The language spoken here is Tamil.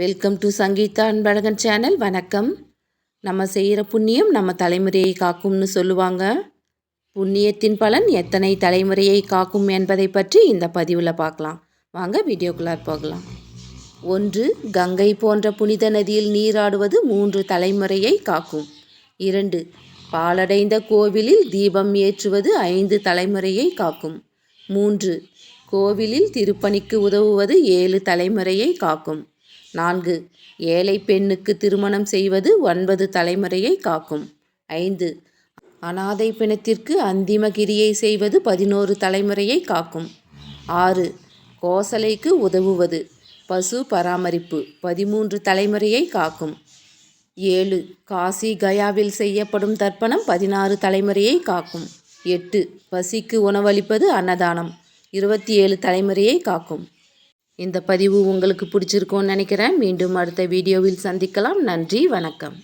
Welcome to Sangeetha Anbazhagan channel வணக்கம். நம்ம செய்கிற புண்ணியம் நம்ம தலைமுறையை காக்கும்னு சொல்லுவாங்க. புண்ணியத்தின் பலன் எத்தனை தலைமுறையை காக்கும் என்பதை பற்றி இந்த பதிவில் பார்க்கலாம். வாங்க வீடியோக்குள்ளார் போகலாம். ஒன்று கங்கை போன்ற புனித நதியில் நீராடுவது மூன்று தலைமுறையை காக்கும். இரண்டு பாலடைந்த கோவிலில் தீபம் ஏற்றுவது ஐந்து தலைமுறையை காக்கும். மூன்று கோவிலில் திருப்பணிக்கு உதவுவது ஏழு தலைமுறையை காக்கும். நான்கு. ஏழை பெண்ணுக்கு திருமணம் செய்வது ஒன்பது தலைமுறையை காக்கும். ஐந்து. அனாதை பிணத்திற்கு அந்திமகிரியை செய்வது பதினோரு தலைமுறையை காக்கும். ஆறு. கோசலைக்கு உதவுவது பசு பராமரிப்பு பதிமூன்று தலைமுறையை காக்கும். ஏழு. காசி கயாவில் செய்யப்படும் தர்ப்பணம் பதினாறு தலைமுறையை காக்கும். எட்டு. பசிக்கு உணவளிப்பது அன்னதானம் இருபத்தி ஏழு தலைமுறையை காக்கும். இந்த பதிவு உங்களுக்கு பிடிச்சிருக்கும்னு நினைக்கிறேன். மீண்டும் அடுத்த வீடியோவில் சந்திக்கலாம். நன்றி வணக்கம்.